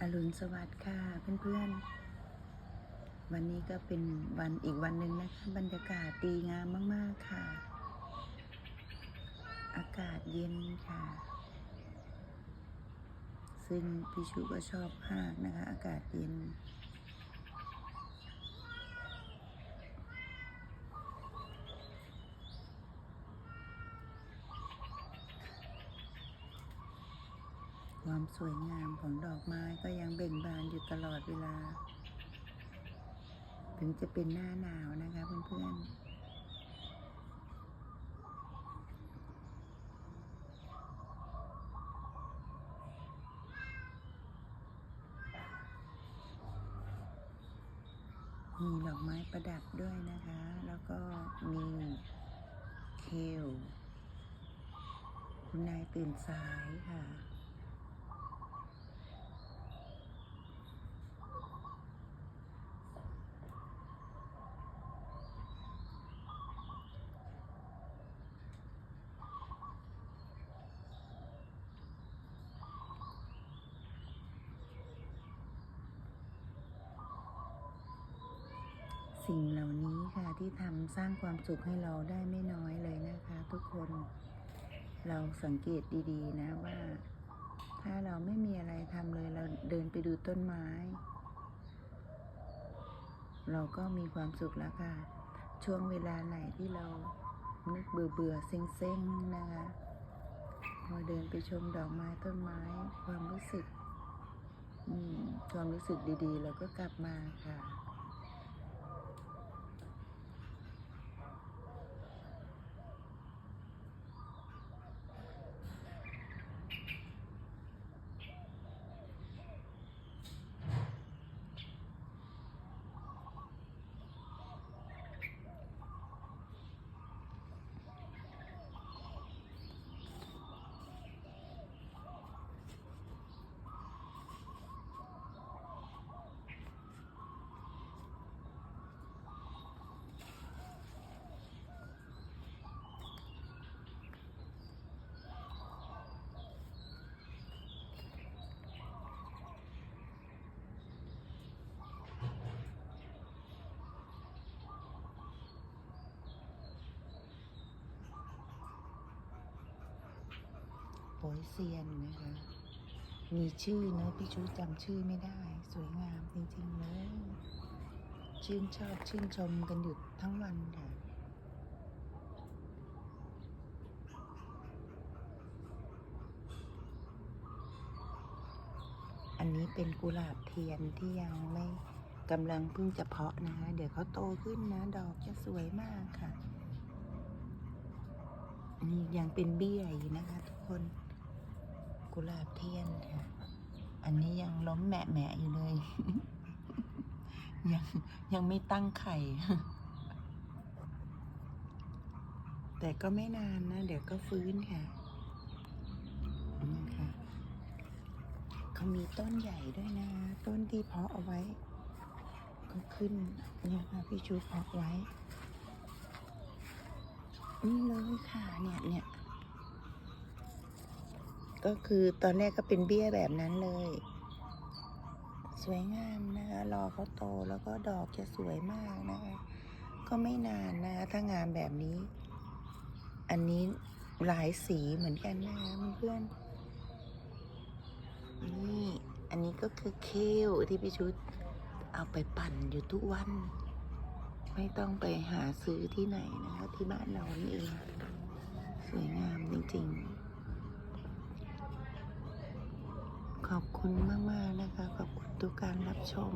อรุณสวัสดิ์ค่ะเพื่อนๆ วันนี้ก็เป็นวันอีกวันหนึ่งนะคะบรรยากาศดีงามมาก ๆ ค่ะ อากาศเย็นค่ะ ซึ่งพี่ชูก็ชอบมากนะคะ อากาศเย็น ความสวยงามของดอกไม้ก็ยังเบ่งบานอยู่ตลอดเวลา ถึงจะเป็นหน้าหนาวนะคะเพื่อนๆมีดอกไม้ประดับด้วยนะคะ แล้วก็มีเคลคุณนายตื่นสายค่ะ สิ่งเหล่านี้ค่ะที่ทำสร้างความสุขให้เราได้ไม่น้อยเลยนะคะ ทุกคนเราสังเกตดีๆ นะว่า ถ้าเราไม่มีอะไรทำเลยเราเดินไปดูต้นไม้ เราก็มีความสุขแล้วค่ะ ช่วงเวลาไหนที่เรานึกเบื่อเบื่อๆเซ็งๆนะคะพอเดินไปชมดอกไม้ต้นไม้ ความรู้สึกความรู้สึกดีๆ เราก็กลับมาค่ะ โปยเซียนนะคะ มีชื่อเนอะพี่ชูจำชื่อไม่ได้ สวยงามจริงๆเลยชื่นชอบชื่นชมกันอยู่ทั้งวันค่ะอันนี้เป็นกุหลาบเทียนที่ยังไม่กำลังเพิ่งจะเพาะนะคะ เดี๋ยวเขาโตขึ้นนะ ดอกจะสวยมากค่ะ นี่ยังเป็นเบี้ยอยู่นะคะทุกคน กุหลาบเทียนค่ะ อันนี้ยังล้มแหมะแหมะอยู่เลย ยังยังไม่ตั้งไข่ แต่ก็ไม่นานนะ เดี๋ยวก็ฟื้นค่ะนะคะเขามีต้นใหญ่ด้วยนะ ต้นที่เพาะเอาไว้ ก็ขึ้นเนี่ยค่ะพี่ชูเพาะไว้ นี่เลยค่ะ เนี่ยเนี่ย ก็คือตอนแรกก็เป็นเบี้ยแบบนั้นเลย สวยงามนะคะ รอเขาโตแล้วก็ดอกจะสวยมากนะคะ ก็ไม่นานนะคะถ้างานแบบนี้ อันนี้หลายสีเหมือนกันนะคะเพื่อนนี่อันนี้ก็คือเคลที่พี่ชุดเอาไปปั่นอยู่ทุกวัน ไม่ต้องไปหาซื้อที่ไหนนะคะที่บ้านเรานี่เอง สวยงามจริงๆ ขอบคุณมาก ๆ นะคะ ขอบคุณทุกการรับชม